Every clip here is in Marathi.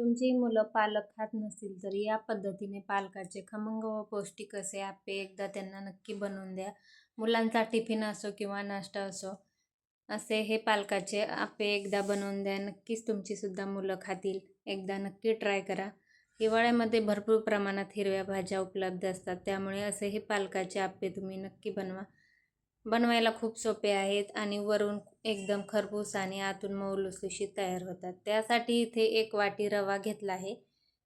तुमची मुलं पालक खात नसतील तर या पद्धतीने पालकाचे खमंग व पौष्टिक असे आप्पे एकदा त्यांना नक्की बनवून द्या. मुलांचा टिफिन असो किंवा नाश्ता असो असे हे पालकाचे आप्पे एकदा बनवून द्या. नक्कीच तुमचीसुद्धा मुलं खातील. एकदा नक्की ट्राय करा. हिवाळ्यामध्ये भरपूर प्रमाणात हिरव्या भाज्या उपलब्ध असतात. त्यामुळे असे हे पालकाचे आप्पे तुम्ही नक्की बनवा. बनवायला खूप सोपे आहेत आणि वरून एकदम खरपूस आणि आतून मऊ लुसलुशीत तयार होतात. त्यासाठी इथे एक वाटी रवा घेतला आहे.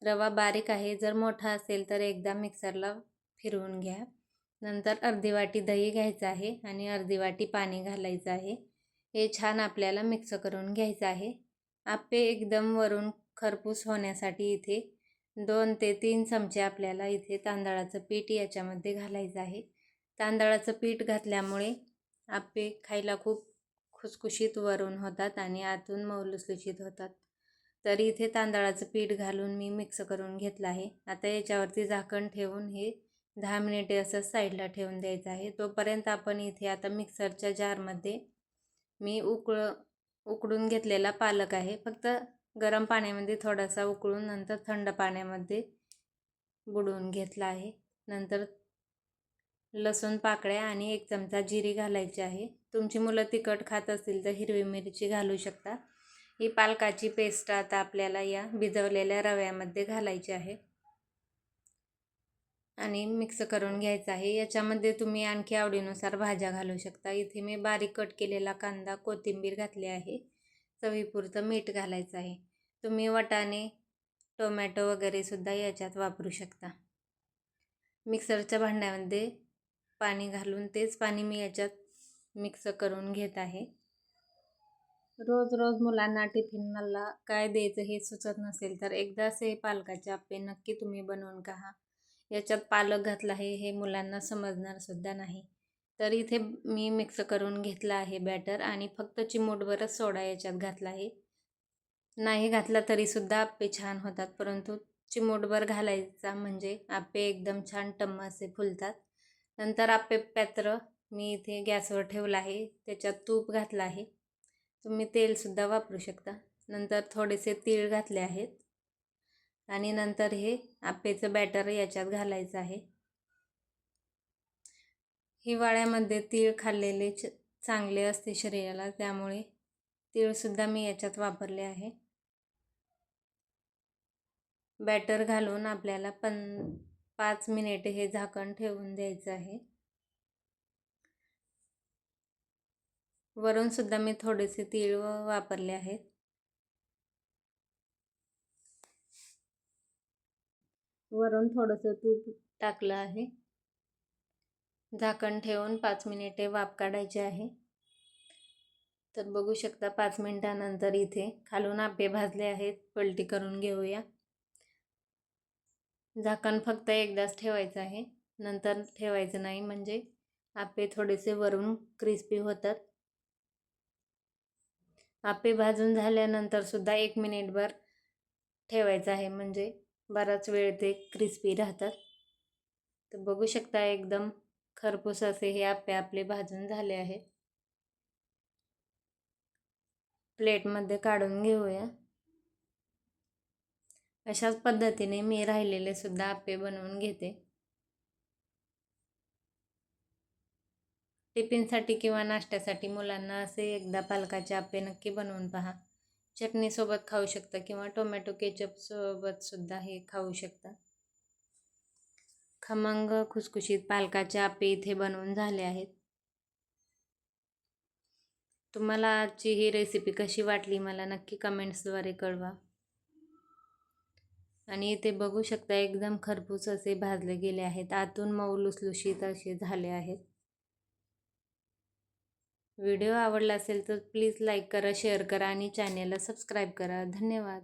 रवा बारीक आहे. जर मोठा असेल तर एकदा मिक्सरला फिरवून घ्या. नंतर अर्धी वाटी दही घ्यायचं आहे आणि अर्धी वाटी पाणी घालायचं आहे. हे छान आपल्याला मिक्स करून घ्यायचं आहे. आप्पे एकदम वरून खरपूस होण्यासाठी इथे दोन ते तीन चमचे आपल्याला इथे तांदळाचं पीठ याच्यामध्ये घालायचं आहे. तांदळाचं पीठ घातल्यामुळे आप्पे खायला खूप खुसखुशीत वरून होतात आणि आतून मौलुसलुशीत होतात. तर इथे तांदळाचं पीठ घालून मी मिक्स करून घेतलं आहे. आता याच्यावरती झाकण ठेवून हे दहा मिनिटे असं साईडला ठेवून द्यायचं आहे. तोपर्यंत आपण इथे आता मिक्सरच्या जारमध्ये मी उकळ उकडून घेतलेला पालक आहे. फक्त गरम पाण्यामध्ये थोडासा उकळून नंतर थंड पाण्यामध्ये बुडवून घेतला आहे. नंतर लसूण पाकळ्या आणि एक चमचा जिरी घालायची आहे. तुमची मुलं तिखट खात असतील तर हिरवी मिरची घालू शकता. ही पालकाची पेस्ट आता आपल्याला या भिजवलेल्या रव्यामध्ये घालायची आहे. आणि मिक्स करून घ्यायचं आहे. याच्यामध्ये तुम्ही आणखी आवडीनुसार भाज्या घालू शकता. इथे मी बारीक कट केलेला कांदा कोथिंबीर घातली आहे. चवीपुरतं मीठ घालायचं आहे. तुम्ही वटाणे टोमॅटो वगैरेसुद्धा याच्यात वापरू शकता. मिक्सरच्या भांड्यामध्ये पाणी घालून तेच पाणी मी याच्यात मिक्स करून घेत आहे. रोज रोज मुलांना टिफिनला काय द्यायचं हे सुचत नसेल तर एकदा असे पालकाचे आप्पे नक्की तुम्ही बनवून खा याच्यात पालक घातला आहे हे मुलांना समजणारसुद्धा नाही. तर इथे मी मिक्स करून घेतला आहे बॅटर आणि फक्त चिमूटभरच सोडा याच्यात घातला आहे. नाही घातला तरीसुद्धा आप्पे छान होतात परंतु चिमूटभर घालायचा म्हणजे आप्पे एकदम छान टम्मा असे फुलतात. नंतर आप्पे पॅत्र मी इथे गॅसवर ठेवलं आहे त्याच्यात तूप घातलं आहे. तुम्ही तेलसुद्धा वापरू शकता. नंतर थोडेसे तीळ घातले आहेत. आणि नंतर हे आप्पेचं बॅटर याच्यात घालायचं आहे. हिवाळ्यामध्ये तीळ खाल्लेले च चांगले असते शरीराला त्यामुळे तीळसुद्धा मी याच्यात वापरले आहे. बॅटर घालून आपल्याला पन पाच मिनिटे हे झाकण ठेवून द्यायचं आहे. वरूनसुद्धा मी थोडेसे तीळ वापरले आहेत. वरून थोडंसं तूप टाकलं आहे. झाकण ठेवून पाच मिनिटे वाफ काढायचे आहे. तर बघू शकता पाच मिनिटानंतर इथे खालून आपे भाजले आहेत. पलटी करून घेऊया. झाकण फक्त एकदाच ठेवायचं आहे. नंतर ठेवायचं नाही म्हणजे आपे थोडेसे वरून क्रिस्पी होतात. आपे भाजून झाल्यानंतर सुद्धा एक मिनिटभर ठेवायचं आहे म्हणजे बराच वेळ ते क्रिस्पी राहतात. तर बघू शकता एकदम खरपूस असे हे आपे आपले भाजून झाले आहेत प्लेटमध्ये काढून घेऊया. अशाच पद्धतीने मी राहिलेले सुद्धा आपे बनवून घेते. टिफिनसाठी किंवा नाश्त्यासाठी मुलांना असे एकदा पालकाचे आपे नक्की बनवून पहा. चटणीसोबत खाऊ शकता किंवा टोमॅटो केचपसोबतसुद्धा हे खाऊ शकता. खमंग खुसखुशीत पालकाचे आपे इथे बनवून झाले आहेत. तुम्हाला आजची ही रेसिपी कशी वाटली मला नक्की कमेंट्सद्वारे कळवा. आणि इथे बघू शकता एकदम खरपूस असे भाजले गेले आहेत. आतून मऊ लुसलुशीत असे झाले आहेत. व्हिडिओ आवडला असेल तर प्लीज लाईक करा शेअर करा आणि चॅनेलला सबस्क्राईब करा. धन्यवाद.